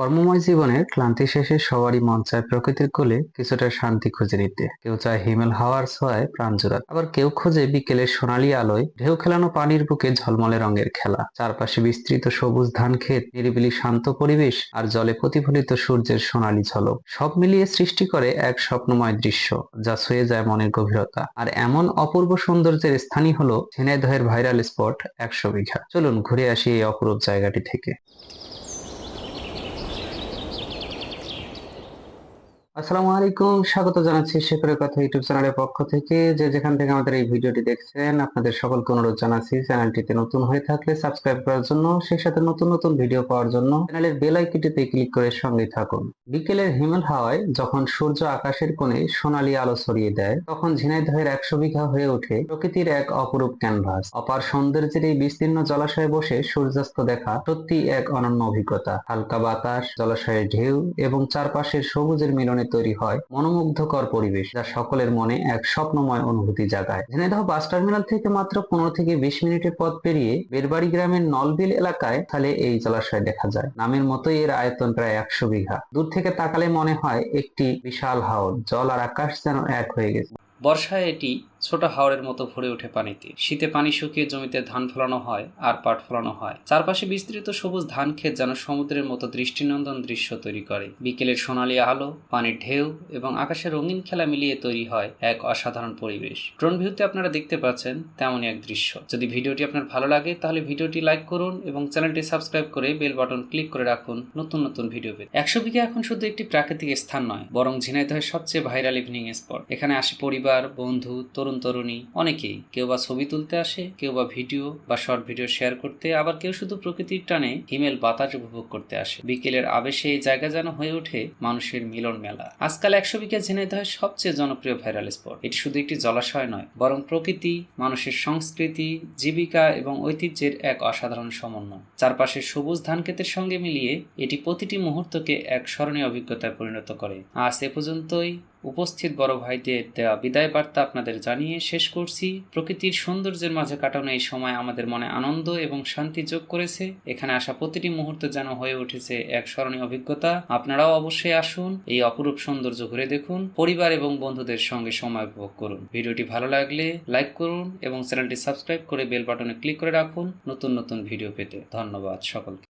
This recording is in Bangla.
কর্মময় জীবনের ক্লান্তি শেষে সবারই মন চায় প্রকৃতির কোলে কিছুটা শান্তি খুঁজে নিতে। কেউ চায় হিমেল হাওয়ার ছোঁয়ায় প্রাণ জোড়াতে আবার কেউ খোঁজে বিকেলের সোনালী আলোয় ঢেউ খেলানো পানির বুকে ঝলমলে রঙের খেলা। চারপাশে বিস্তৃত সবুজ ধান ক্ষেত, নিরিবিলি শান্ত পরিবেশ আর জলে প্রতিফলিত সূর্যের সোনালী ঝলক। সব মিলিয়ে সৃষ্টি করে এক স্বপ্নময় দৃশ্য, যা ছুঁয়ে যায় মনের গভীরতা। আর এমন অপূর্ব সৌন্দর্যের স্থানই হলো ঝিনাইদহের ভাইরাল স্পট একশো বিঘা। চলুন ঘুরে আসি এই অপরূপ জায়গাটি থেকে। আসসালামু আলাইকুম, স্বাগত জানাচ্ছি শেখরের কথা ইউটিউব চ্যানেলের পক্ষ থেকে। যে যেখান থেকে আমাদের এই ভিডিওটি দেখছেন, আপনাদের সকলকে অনুরোধ জানাচ্ছি চ্যানেলটিতে নতুন হয়ে থাকলে সাবস্ক্রাইব করার জন্য, সেই সাথে নতুন নতুন ভিডিও পাওয়ার জন্য চ্যানেলের বেল ক্লিক করে সঙ্গে থাকুন। বিকেলের হিমেল হাওয়ায় যখন সূর্য আকাশের কোণে সোনালী আলো ছড়িয়ে দেয়, তখন ঝিনাইদহের একশো বিঘা হয়ে ওঠে প্রকৃতির এক অপরূপ ক্যানভাস অপার সৌন্দর্যের এই বিস্তীর্ণ জলাশয়ে বসে সূর্যাস্ত দেখা সত্যি এক অনন্য অভিজ্ঞতা। হালকা বাতাস, জলাশয়ের ঢেউ এবং চারপাশের সবুজের মিলনে তৈরি হয় মনোমুগ্ধকর পরিবেশ যা সকলের মনে এক স্বপ্নময় অনুভূতি জাগায়। ঝিনাইদহ বাস টার্মিনাল থেকে মাত্র পনেরো থেকে বিশ মিনিটের পথ পেরিয়ে বেরবাড়ি গ্রামের নলবিল এলাকায় তাহলে এই জলাশয় দেখা যায়। নামের মতোই এর আয়তন প্রায় একশো বিঘা। দূর থেকে তাকালে মনে হয় একটি বিশাল হাওর। জল আর আকাশ যেন এক হয়ে গেছে। বর্ষায় এটি ছোট হাওরের মতো ভরে ওঠে পানিতে। শীতে পানি শুকিয়ে জমিতে ধান ফলানো হয়, আর পাট ফলানো হয়। চারপাশে বিস্তৃত সবুজ ধান ক্ষেত যেন সমুদ্রের মতো দৃষ্টিনন্দন দৃশ্য তৈরি করে। বিকেলের সোনালী আলো, পানির ঢেউ এবং আকাশের রঙিন খেলা মিলিয়ে তৈরি হয় এক অসাধারণ পরিবেশ। ড্রোন ভিউতে আপনারা দেখতে পাচ্ছেন তেমনই এক দৃশ্য। যদি ভিডিওটি আপনার ভালো লাগে, তাহলে ভিডিওটি লাইক করুন এবং চ্যানেলটি সাবস্ক্রাইব করে বেল বাটন ক্লিক করে রাখুন নতুন নতুন ভিডিও পেতে। একশো বিঘা এখন শুধু একটি প্রাকৃতিক স্থান নয়, বরং ঝিনাইদহের সবচেয়ে ভাইরাল ইভিনিং স্পট। এখানে আসে পরিবার, বন্ধু, তরুণ তরুণী অনেকেই। কেউ বা ছবি তুলতে আসে, কেউ বা ভিডিও বা শর্ট ভিডিও শেয়ার করতে, আবার কেউ শুধু প্রকৃতির টানে হিমেল বাতাস উপভোগ করতে আসে। বিকেলের আবেশে এই জায়গা যেন হয়ে ওঠে মানুষের মিলন মেলা। আজকাল একশো বিঘা ঝিনাইদহের সবচেয়ে জনপ্রিয় ভাইরাল স্পট। এটি শুধু একটি জলাশয় নয়, বরং প্রকৃতি, মানুষের সংস্কৃতি, জীবিকা এবং ঐতিহ্যের এক অসাধারণ সমন্বয়। চারপাশের সবুজ ধান ক্ষেতের সঙ্গে মিলিয়ে এটি প্রতিটি মুহূর্তকে এক স্মরণীয় অভিজ্ঞতায় পরিণত করে। আজ এ পর্যন্তই। উপস্থিত বড় ভাইদের দেওয়া বিদায় বার্তা আপনাদের জানিয়ে শেষ করছি। প্রকৃতির সৌন্দর্যের মাঝে কাটানো এই সময় আমাদের মনে আনন্দ এবং শান্তি যোগ করেছে। এখানে আসা প্রতিটি মুহূর্ত যেন হয়ে উঠেছে এক স্মরণীয় অভিজ্ঞতা। আপনারাও অবশ্যই আসুন, এই অপরূপ সৌন্দর্য ঘুরে দেখুন, পরিবার এবং বন্ধুদের সঙ্গে সময় উপভোগ করুন। ভিডিওটি ভালো লাগলে লাইক করুন এবং চ্যানেলটি সাবস্ক্রাইব করে বেল বাটনে ক্লিক করে রাখুন। নতুন নতুন ভিডিও পেতে ধন্যবাদ সকলকে।